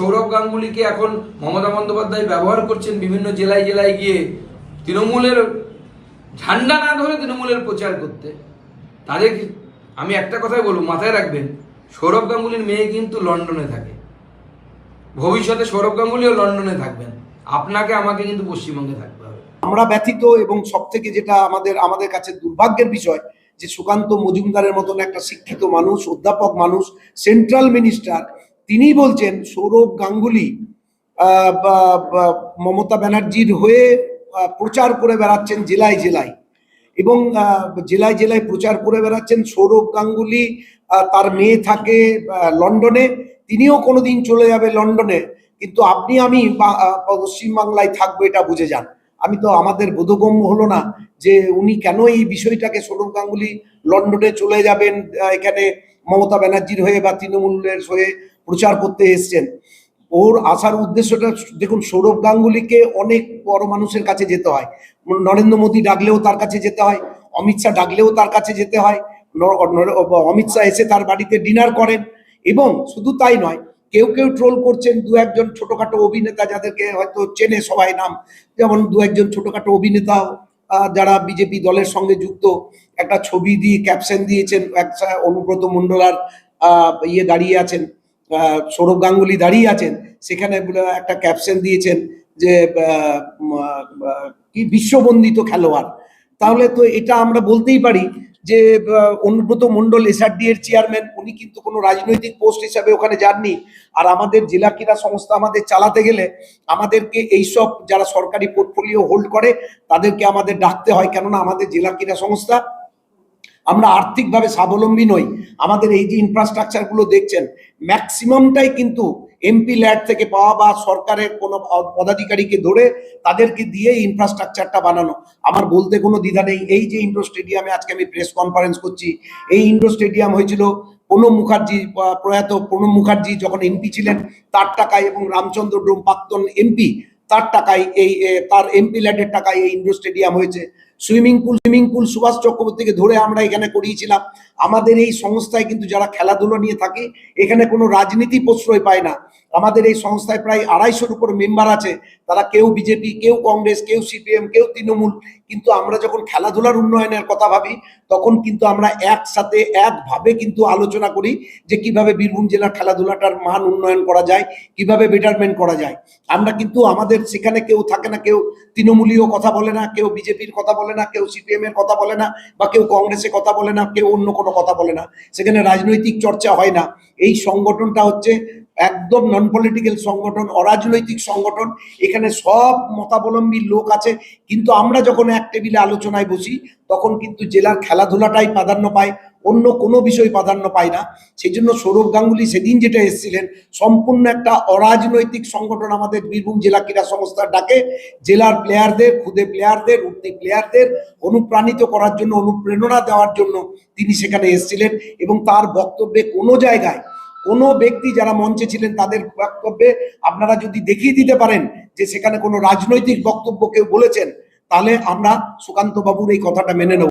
সৌরভ গাঙ্গুলিকে এখন মমতা বন্দ্যোপাধ্যায় ব্যবহার করছেন বিভিন্ন জেলায় জেলায় গিয়ে তৃণমূলের ঝান্ডা না ধরে তৃণমূলের প্রচার করতে। তাদের আমি একটা কথাই বলব, মাথায় রাখবেন, সৌরভ গাঙ্গুলির মেয়ে কিন্তু লন্ডনে থাকে। ভবিষ্যতে সৌরভ গাঙ্গুলিও লন্ডনে থাকবেন। আপনাকে, আমাকে কিন্তু পশ্চিমবঙ্গে থাকতে হবে। আমরা ব্যথিত এবং সব থেকে যেটা আমাদের আমাদের কাছে দুর্ভাগ্যের বিষয়, যে সুকান্ত মজুমদারের মতন একটা শিক্ষিত মানুষ, অধ্যাপক মানুষ, সেন্ট্রাল মিনিস্টার তিনি বলছেন সৌরভ গাঙ্গুলি মমতা ব্যানার্জির হয়ে প্রচার করে বেড়াচ্ছেন জেলায় জেলায়। এবং জেলায় জেলায় প্রচার করে বেড়াচ্ছেন সৌরভ গাঙ্গুলি তার মেয়ে থাকে লন্ডনে। তিনিও কোনোদিন চলে যাবে লন্ডনে। কিন্তু আপনি, আমি পশ্চিমবাংলায় থাকব, এটা বুঝে যান। আমি তো, আমাদের বোধগম্য হলো না যে উনি কেন এই বিষয়টাকে সৌরভ গাঙ্গুলি লন্ডনে চলে যাবেন এখানে মমতা ব্যানার্জির হয়ে বা তৃণমূলের হয়ে প্রচার করতে এসছেন। ওর আসার উদ্দেশ্যটা দেখুন সৌরভ গাঙ্গুলিকে অনেক বড় মানুষের কাছে যেতে হয়। নরেন্দ্র মোদী ডাকলেও তার কাছে যেতে হয় অমিত শাহ ডাকলেও তার কাছে যেতে হয় অমিত শাহ এসে তার বাড়িতে ডিনার করেন এবং শুধু তাই নয় কেউ কেউ ট্রোল করছেন দু একজন ছোটখাটো অভিনেতা যাদেরকে হয়তো চেনে সবাই নাম যেমন দু একজন ছোটখাটো অভিনেতা যারা বিজেপি দলের সঙ্গে যুক্ত একটা ছবি দিয়ে ক্যাপশন দিয়েছেন একটা অনুব্রত মন্ডলার আহ, ইয়ে দাঁড়িয়ে আছেন। সৌরভ গাঙ্গুলি দাঁড়িয়ে আছেন, সেখানে একটা ক্যাপশন দিয়েছেন যে কি বিশ্ববন্দিত খেলোয়াড়। তাহলে তো এটা আমরা বলতেই পারি যে অনুব্রত মন্ডল এসআরডি এর চেয়ারম্যান উনি কিন্তু কোনো রাজনৈতিক পোস্ট হিসাবে ওখানে যাননি। আর আমাদের জেলা ক্রীড়া সংস্থা আমাদের চালাতে গেলে আমাদেরকে এইসব যারা সরকারি পোর্টফোলিও হোল্ড করে, তাদেরকে আমাদের ডাকতে হয়। কেননা আমাদের জেলা ক্রীড়া সংস্থা আমরা আর্থিকভাবে স্বাবলম্বী নই। আমাদের এই যে ইনফ্রাস্ট্রাকচারগুলো দেখছেন ম্যাক্সিমামটাই কিন্তু এমপি ল্যাড থেকে পাওয়া বা সরকারের কোনো পদাধিকারীকে ধরে তাদেরকে দিয়ে ইনফ্রাস্ট্রাকচারটা বানানো। আমার বলতে কোনো দ্বিধা নেই। এই যে ইন্ডোর স্টেডিয়ামে আজকে আমি প্রেস কনফারেন্স করছি, এই ইন্ডোর স্টেডিয়াম হয়েছিল প্রণব মুখার্জি প্রয়াত প্রণব মুখার্জি যখন এমপি ছিলেন, তার টাকায় এবং রামচন্দ্র ডোম প্রাক্তন এমপি তার টাকায় এই তার এমপি ল্যাডের টাকায় এই ইন্ডোর স্টেডিয়াম হয়েছে। Swimming pool swimming pool Subhash চক্রবর্তীকে ধরে আমরা এখানে করিয়েছিলাম। আমাদের এই সংস্থায় কিন্তু যারা খেলাধুলো নিয়ে থাকে, এখানে কোনো রাজনীতি প্রশ্রয় পায় না। আমাদের এই সংস্থায় প্রায় আড়াইশোর উপর মেম্বার আছে। তারা কেউ বিজেপি, কেউ কংগ্রেস, কেউ সিপিএম, কেউ তৃণমূল। কিন্তু আমরা যখন খেলাধুলার উন্নয়নের কথা ভাবি, তখন কিন্তু আমরা একসাথে, একভাবে কিন্তু আলোচনা করি যে কীভাবে বীরভূম জেলার খেলাধুলাটার মান উন্নয়ন করা যায়, কীভাবে বেটারমেন্ট করা যায়। আমরা কিন্তু আমাদের, সেখানে কেউ থাকে না, কেউ তৃণমূলীয় কথা বলে না, কেউ বিজেপির কথা বলে না, কেউ সিপিএম এর কথা বলে না বা কেউ কংগ্রেসের কথা বলে না, কেউ অন্য কোনো কথা বলে না। সেখানে রাজনৈতিক চর্চা হয় না। এই সংগঠনটা হচ্ছে একদম নন পলিটিক্যাল সংগঠন, অরাজনৈতিক সংগঠন, এখানে সব মতাবলম্বী লোক আছে। কিন্তু আমরা যখন এক টেবিলে আলোচনায় বসি, তখন কিন্তু জেলার খেলাধুলাটাই প্রাধান্য পায়, অন্য কোনো বিষয় প্রাধান্য পায় না। সেই জন্য সৌরভ গাঙ্গুলি সেদিন যেটা এসেছিলেন, সম্পূর্ণ একটা অরাজনৈতিক সংগঠন আমাদের বীরভূম জেলা ক্রীড়া সংস্থার ডাকে। জেলার প্লেয়ারদের খুদে প্লেয়ারদের উঠতি প্লেয়ারদের অনুপ্রাণিত করার জন্য, অনুপ্রেরণা দেওয়ার জন্য তিনি সেখানে এসেছিলেন এবং তার বক্তব্যে কোনো জায়গায় কোনো ব্যক্তি যারা মঞ্চে ছিলেন তাদের বক্তব্যে আপনারা যদি দেখিয়ে দিতে পারেন যে সেখানে কোনো রাজনৈতিক বক্তব্য কেউ বলেছেন, তাহলে আমরা সুকান্ত বাবুর এই কথাটা মেনে নেব।